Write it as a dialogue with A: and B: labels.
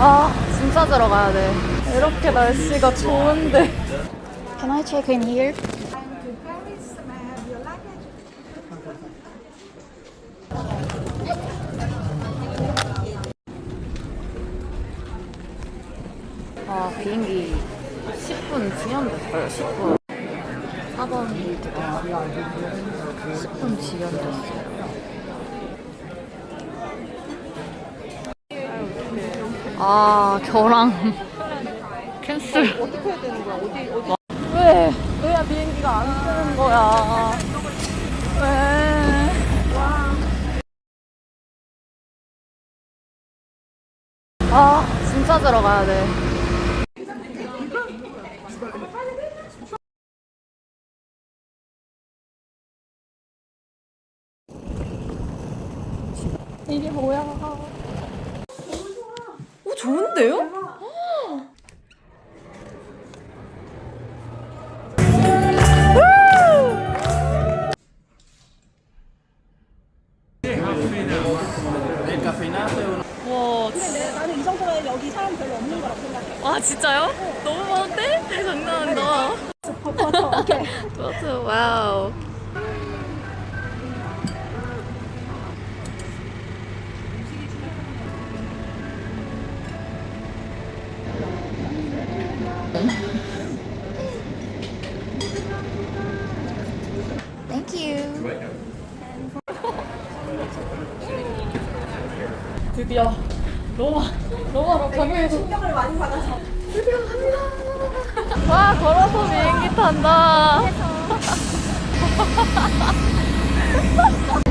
A: 아 진짜 들어가야 돼. 이렇게 날씨가 좋은데. Can I check in here? 아 비행기 10분 지연됐어요. 10분. 4번 빌드가 10분 지연됐어요. 아 겨랑 캔슬
B: 어떻게 해야 되는 거야? 어디 어디?
A: 왜? 왜야 비행기가 안 뜨는 거야 왜? 아 진짜 들어가야 돼 이게 뭐야
B: 오 좋은데요?
A: 와,
B: 나는 이 정도면 여기 사람 별로 없는 거라고 생각해.
A: 와 진짜요? 너무 많은데? 장난 아니다.
B: 버터 오케이.
A: 버트 와우. Thank you. 드디어 로마 로마로 가면서
B: 충격을 많이 받아서.
A: 드디어 갑니다. 와 걸어서 비행기 탄다.